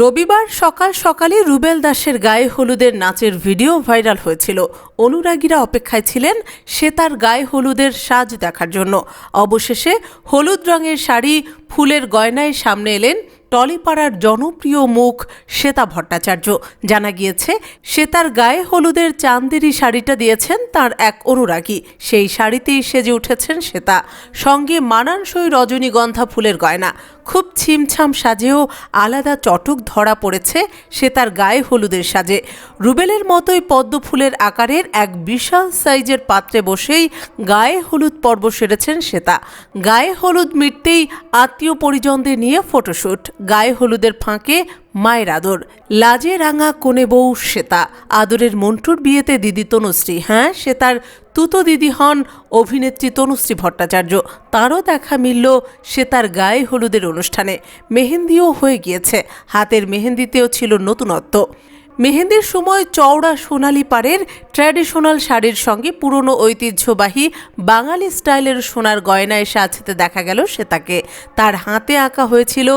রবিবার সকাল সকালে রুবেল দাসের গায়ে হলুদের নাচের ভিডিও ভাইরাল হয়েছিল। অনুরাগীরা অপেক্ষায় ছিলেন সে তার গায়ে হলুদের সাজ দেখার জন্য। অবশেষে হলুদ রঙের শাড়ি ফুলের গয়নায় সামনে এলেন টলিপাড়ার জনপ্রিয় মুখ শ্বেতা ভট্টাচার্য। জানা গিয়েছে, সে তার গায়ে হলুদের চান্দেরি শাড়িটা দিয়েছেন তার এক অনুরাগী। সেই শাড়িতেই সেজে উঠেছেন শ্বেতা। সঙ্গে মানানসই রজনীগন্ধা ফুলের গয়না। খুব ছিমছাম সাজেও আলাদা চটক ধরা পড়েছে সে তার গায়ে হলুদের সাজে। রুবেলের মতোই পদ্ম ফুলের আকারের এক বিশাল সাইজের পাত্রে বসেই গায়ে হলুদ পর্ব সেরেছেন শ্বেতা। গায়ে হলুদ মিটতেই আত্মীয় পরিজনদের নিয়ে ফটোশ্যুট গায়ে হলুদের ফাঁকে মায়ের আদর। লাজে রাঙা কোণে বউ শ্বেতা। আদরের মন্টুর বিয়েতে দিদি তনুশ্রী। হ্যাঁ সে তার তুতো দিদি হন অভিনেত্রী তনুশ্রী ভট্টাচার্য। তারও দেখা মিলল সে তার গায়ে হলুদের অনুষ্ঠানে। মেহেন্দিও হয়ে গিয়েছে। হাতের মেহেন্দিতেও ছিল নতুনত্ব। মেহেন্দির সময় চওড়া সোনালি পাড়ের ট্র্যাডিশনাল শাড়ির সঙ্গে পুরনো ঐতিহ্যবাহী বাঙালি স্টাইলের সোনার গয়নায় সাজতে দেখা গেল সে তাকে তার হাতে আঁকা হয়েছিল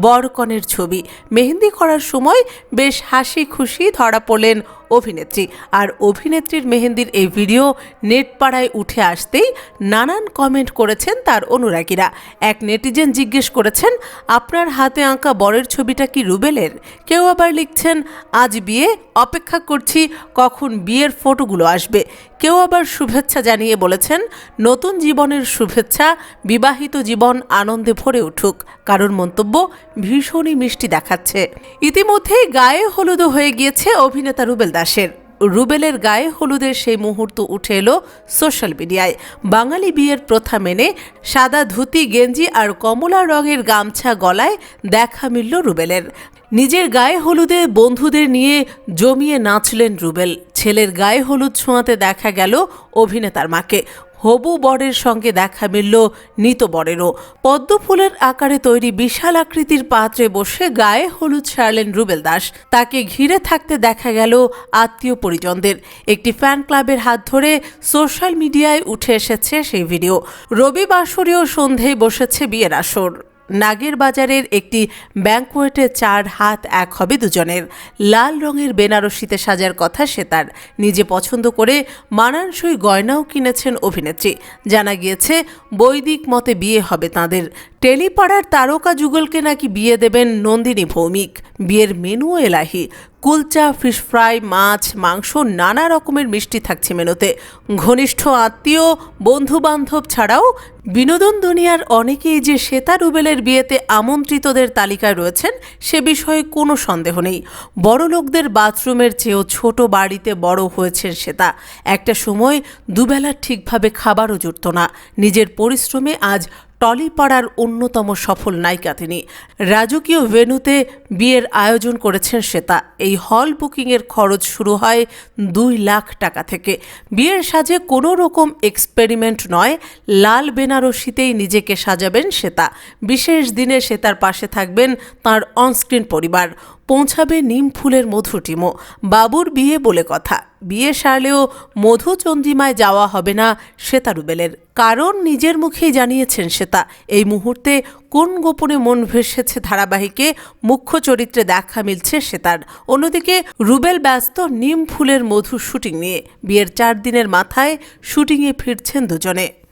বরকনের ছবি। মেহেন্দি করার সময় বেশ হাসি খুশি ধরা পড়লেন অভিনেত্রী। আর অভিনেত্রীর মেহেন্দির এই ভিডিও নেটপাড়ায় উঠে আসতেই নানান কমেন্ট করেছেন তার অনুরাগীরা। এক নেটিজেন জিজ্ঞেস করেছেন, আপনার হাতে আঁকা বরের ছবিটা কি রুবেলের? কেউ আবার লিখছেন, আজ বিয়ে অপেক্ষা করছি কখন বিয়ের ফটোগুলো আসবে। কেউ আবার শুভেচ্ছা জানিয়ে বলেছেন, নতুন জীবনের শুভেচ্ছা, বিবাহিত জীবন আনন্দে ভরে উঠুক। কারোর মন্তব্য ভীষণই মিষ্টি দেখাচ্ছে। ইতিমধ্যেই গায়ে হলুদও হয়ে গিয়েছে অভিনেতা রুবেল দাসের। রুবেলের গায়ে হলুদের সেই মুহূর্ত উঠে এলো সোশ্যাল মিডিয়ায়। বাঙালি বিয়ের প্রথা মেনে সাদা ধুতি, গেঞ্জি আর কমলা রঙের গামছা গলায় দেখা মিলল রুবেলের। নিজের গায়ে হলুদে বন্ধুদের নিয়ে জমিয়ে নাচলেন রুবেল। ছেলের গায়ে হলুদ ছোঁয়াতে দেখা গেল অভিনেতার মাকে। হবু বরের সঙ্গে দেখা মিলল নিত বরেরও। পদ্ম ফুলের আকারে তৈরি বিশাল আকৃতির পাত্রে বসে গায়ে হলুদ সারলেন রুবেল দাস। তাকে ঘিরে থাকতে দেখা গেল আত্মীয় পরিজনদের। একটি ফ্যান ক্লাবের হাত ধরে সোশ্যাল মিডিয়ায় উঠে এসেছে সেই ভিডিও রবিবাসরীয় সন্ধেয় বসেছে বিয়ের আসর। নাগের বাজারের একটি ব্যাংকোয়েটে চার হাত এক হবে দুজনের। লাল রঙের বেনারসিতে সাজার কথা সে তার। নিজে পছন্দ করে মানানসই গয়নাও কিনেছেন অভিনেত্রী। জানা গিয়েছে, বৈদিক মতে বিয়ে হবে তাঁদের। টেলিপাড়ার তারকা যুগলকে নাকি বিয়ে দেবেন নন্দিনী ভৌমিক। বিয়ের মেনু এলাহি। কুলচা, ফিশ ফ্রাই, মাছ, মাংস, নানা রকমের মিষ্টি থাকছে মেনুতে। ঘনিষ্ঠ আত্মীয় বন্ধু বান্ধব ছাড়াও বিনোদন দুনিয়ার অনেকেই যে শ্বেতা রুবেলের বিয়েতে আমন্ত্রিতদের তালিকায় রয়েছেন, সে বিষয়ে কোনো সন্দেহ নেই। বড় লোকদের বাথরুমের চেয়েও ছোট বাড়িতে বড় হয়েছেন শ্বেতা। একটা সময় দুবেলা ঠিকভাবে খাবারও জুটত না। নিজের পরিশ্রমে আজ টলিপাড়ার অন্যতম সফল নায়িকা তিনি। রাজকীয় ভেন্যুতে বিয়ের আয়োজন করেছেন শ্বেতা। এই হল বুকিংয়ের খরচ শুরু হয় দুই লাখ টাকা থেকে। বিয়ের সাজে কোনো রকম এক্সপেরিমেন্ট নয়, লাল বেনারসিতেই নিজেকে সাজাবেন শ্বেতা। বিশেষ দিনে শ্বেতার পাশে থাকবেন তার অনস্ক্রিন পরিবার। পৌঁছাবে নিম ফুলের মধু টিমো। বাবুর বিয়ে বলে কথা। বিয়ে সারলেও মধু চন্দ্রিমায় যাওয়া হবে না শ্বেতা রুবেলের কারণ নিজের মুখেই জানিয়েছেন শ্বেতা এই মুহূর্তে কোন গোপনে মন ভেসেছে ধারাবাহিকে, মুখ্য চরিত্রে দেখা মিলছে শ্বেতার অন্যদিকে রুবেল ব্যস্ত নিম ফুলের মধু শুটিং নিয়ে। বিয়ের চার দিনের মাথায় শুটিংয়ে ফিরছেন দুজনে।